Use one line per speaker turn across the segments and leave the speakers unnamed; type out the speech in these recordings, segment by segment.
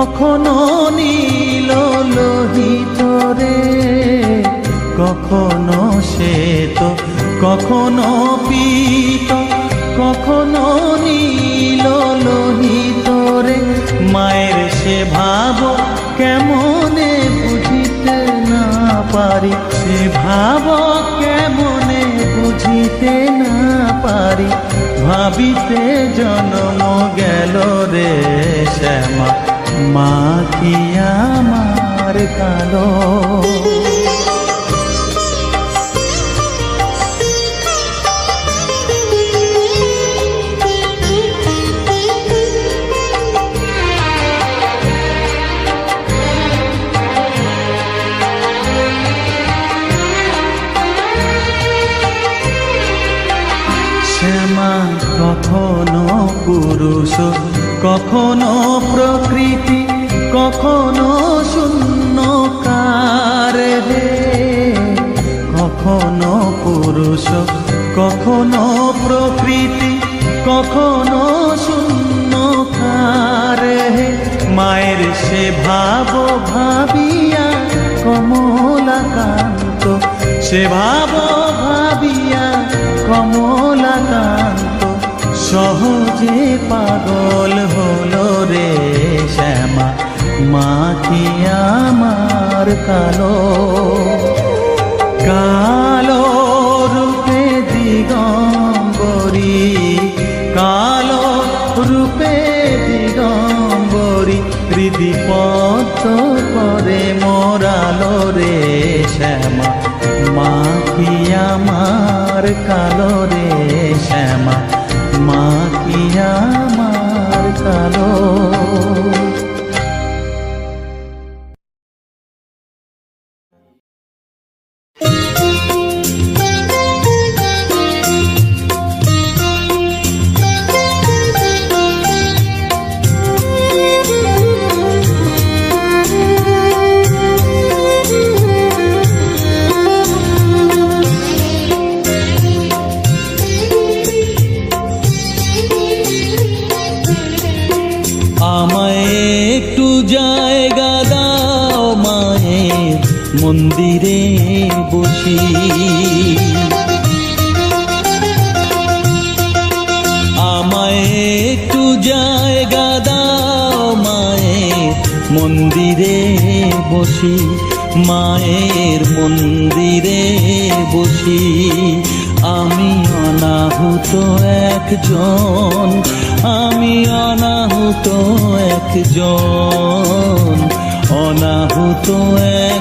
কখনো নীল লোহিত রে? কখনো শ্বেত, কখনো পীত, কখনো নীল লোহিত রে? মায়ের সে ভাব কেমনে বুঝিতে না পারি? সে ভাব কেমনে বুঝিতে না পারি? ভাবিতে জন্ম গেল রে শ্যামা। মা কি আমার কালো। শ্যামা কখনো পুরুষ কখনো প্রকৃতি, কখনো শূন্য কার হে কখনো পুরুষ, কখনো প্রকৃতি, কখনো শূন্য কার হে মায়ের সে ভাব ভাবিয়া কমলাকান্ত, সে ভাব ভাবিয়া কমলাকান্ত। সহজে পাগল হলো রে শ্যামা মাখিয়া মার কালো। কালো মন্দিরে বসি। আমায় একটু জায়গা দাও, মায়ের মন্দিরে বসি। মায়ের মন্দিরে বসি। আমি অনাহুত একজন, আমি অনাহুত একজন। অনাহুত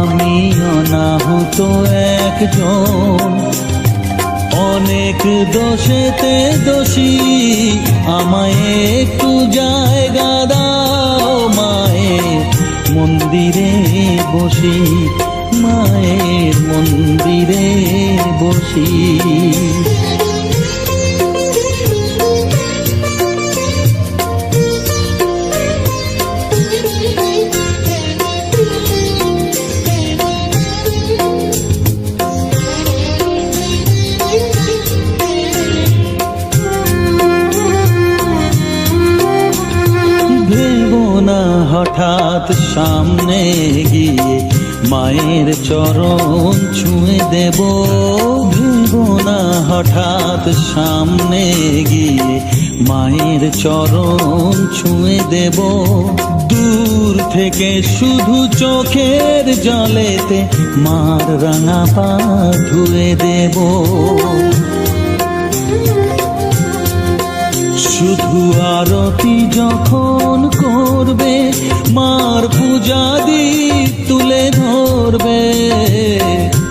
আমি অনাহুত একজন। অনেক দোষেতে দোষী, আমায় একটু জায়গা দাও মায়ে মন্দিরে বসি, মায়ের মন্দিরে বসি। দেব ভেবো না হঠাৎ সামনে গিয়ে। মায়ের চরণ ছুঁয়ে দেব, দূর থেকে শুধু চোখের জলেতে মার রাঙা পা ধুয়ে দেবো। শুধু আরতি যখন করবে, মার পূজা দীপ তুলে ধরবে।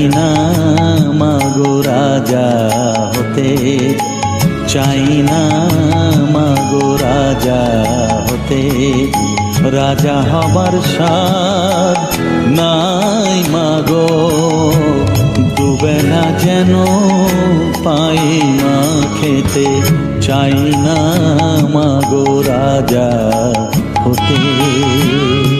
চাই না, মাগো রাজা হতে চাই না, মাগো রাজা হতে। রাজা হবার সাদ নাই, মাগো না যেন পাই মা খেতে চাই না, মাগো রাজা হতে।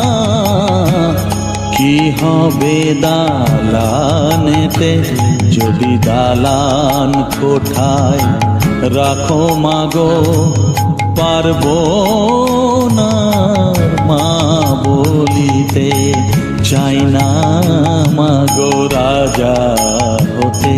কি হবে দালানেতে? যদি দালান কোঠায় রাখো মাগো, পারব না মা বলিতে চাই না মাগো রাজা হতে।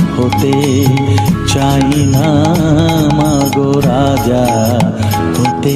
হতে চাই না মাগো রাজা হতে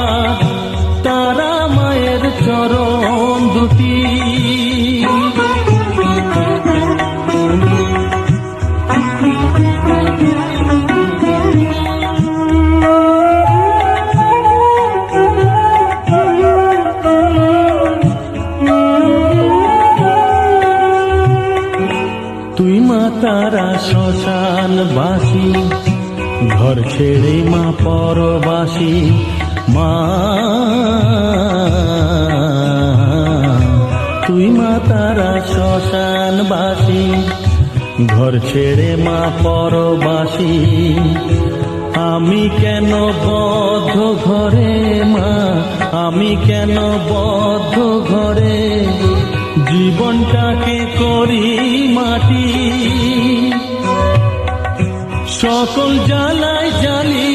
চরণ দুটি। তুই মা তারা শ্মশান বাসি ঘর ছেড়ে মা পরবাসী মা ঘর ছেড়ে মা পরবাসী, আমি কেন বদ্ধ ঘরে মা? আমি কেন বদ্ধ ঘরে? জীবনটাকে করি মাটি। সকল জ্বালায় জ্বালিয়ে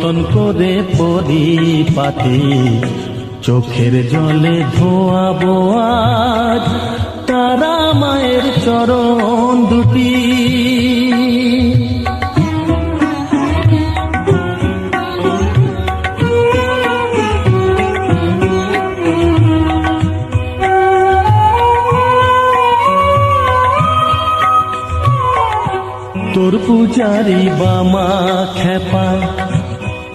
যতন করে পরি পাতি চোখের জলে ধোয়াবো আজ তারা মায়ের চরণ দুটি। তোর পূজারি বামা খেপা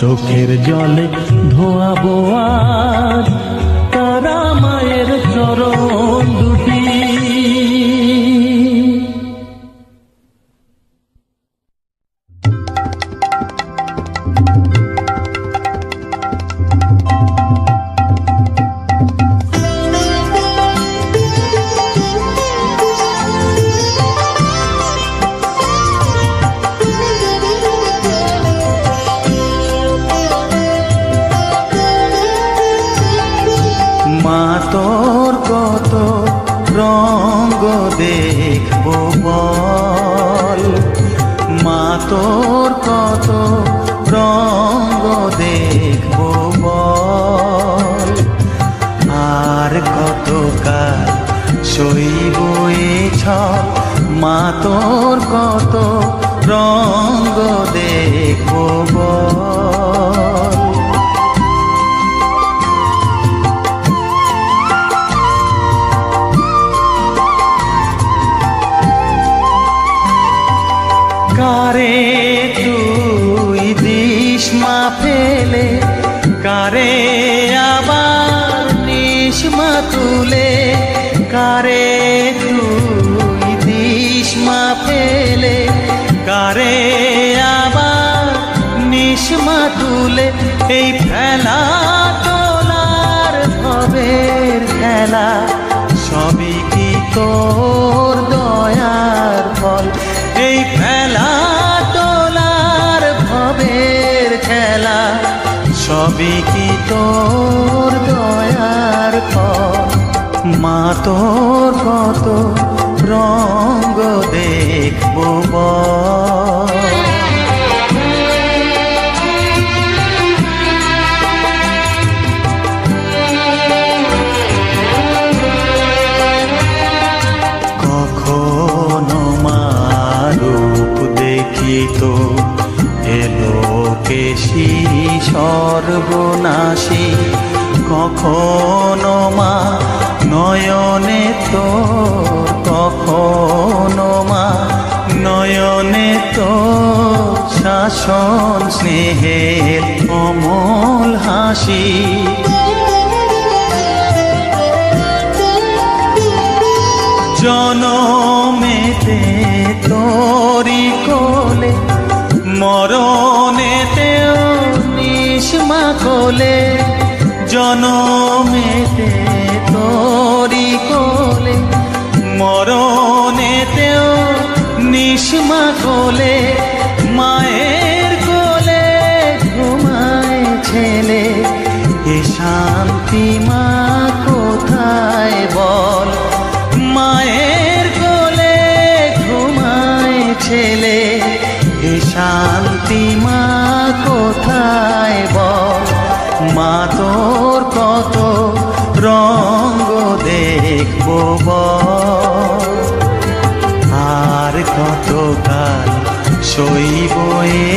চোখে corazón. হবে কি তোর দয়ার ফল মা, তোর কত রঙ্গ দেখব কখনো মা রূপ দেখি তো এলো কেশ সর্বনাশী। কখনো মা, নয়নে তো কখনো মা, নয়নে তো শাসন স্নেহে অমল হাসি। জনমেতে তোরি কোলে মরণ কোলে জনমেতে তোরি কোলে মরণ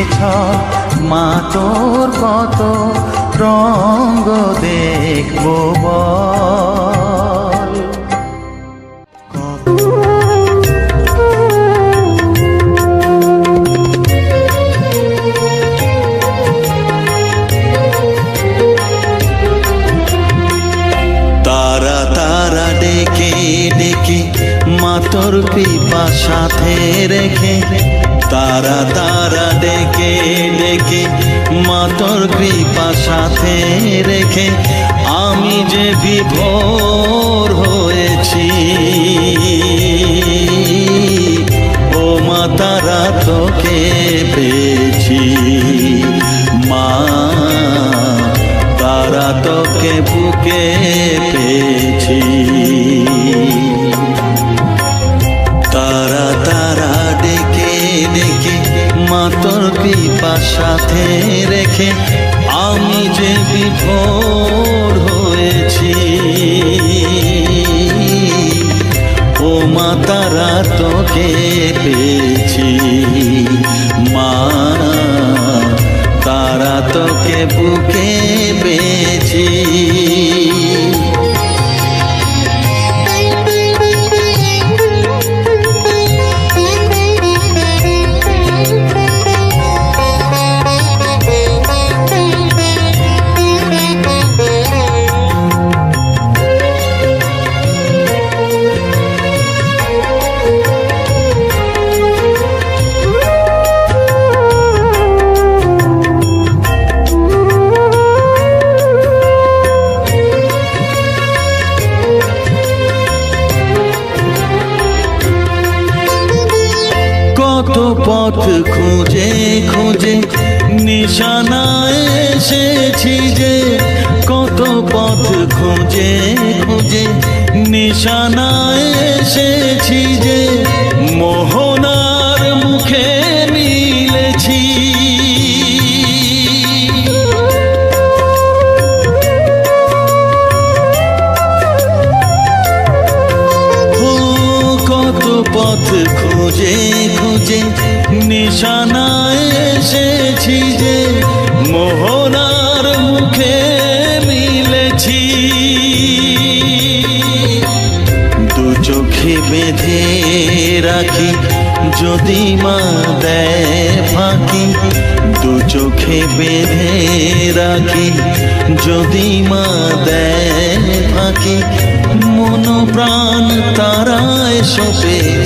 দেখেছ মা তোর কত রঙ্গ দেখব তারা ডেকে ডেকে পিপা সাথে রেখে। তারা তারা ডেকে ডেকে মাতর কৃপা সাথে রেখে আমি যে বিভোর হয়েছি।